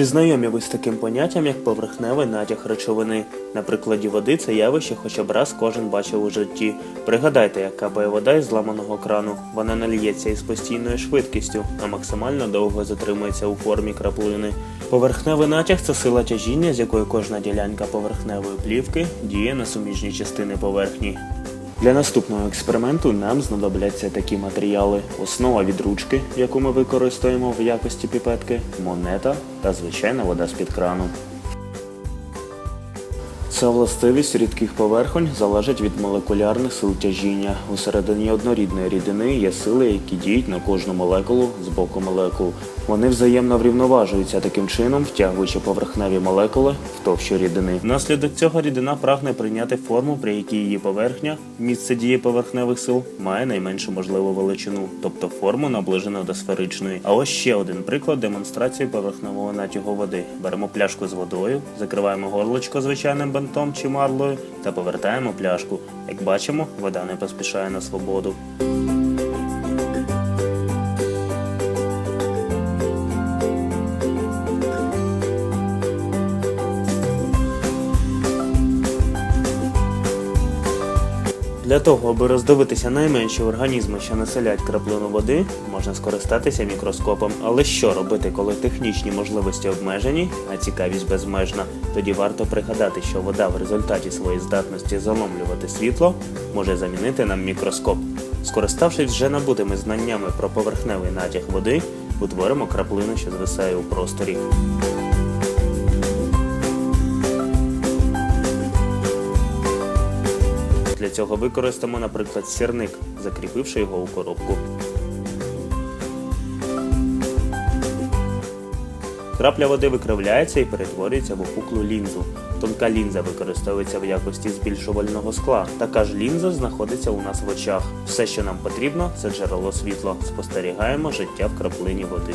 Чи знайомі ви з таким поняттям, як поверхневий натяг речовини? На прикладі води це явище хоча б раз кожен бачив у житті. Пригадайте, як капає вода із зламаного крану. Вона не лється із постійною швидкістю, а максимально довго затримується у формі краплини. Поверхневий натяг це сила тяжіння, з якою кожна ділянка поверхневої плівки діє на суміжні частини поверхні. Для наступного експерименту нам знадобляться такі матеріали: основа від ручки, яку ми використаємо в якості піпетки, монета та звичайна вода з-під крану. Ця властивість рідких поверхонь залежить від молекулярних сил тяжіння. У середині однорідної рідини є сили, які діють на кожну молекулу з боку молекул. Вони взаємно врівноважуються таким чином, втягуючи поверхневі молекули в товщу рідини. Внаслідок цього рідина прагне прийняти форму, при якій її поверхня, місце дії поверхневих сил, має найменшу можливу величину, тобто форму наближену до сферичної. А ось ще один приклад демонстрації поверхневого натягу води. Беремо пляшку з водою, закриваємо горлочко звичайним бантом чи марлею та повертаємо пляшку. Як бачимо, вода не поспішає на свободу. Для того, аби роздивитися найменші організми, що населяють краплину води, можна скористатися мікроскопом. Але що робити, коли технічні можливості обмежені, а цікавість безмежна? Тоді варто пригадати, що вода в результаті своєї здатності заломлювати світло може замінити нам мікроскоп. Скориставшись вже набутими знаннями про поверхневий натяг води, утворимо краплину, що звисає у просторі. Для цього використаємо, наприклад, сірник, закріпивши його у коробку. Крапля води викривляється і перетворюється в опуклу лінзу. Тонка лінза використовується в якості збільшувального скла. Така ж лінза знаходиться у нас в очах. Все, що нам потрібно, це джерело світла. Спостерігаємо життя в краплині води.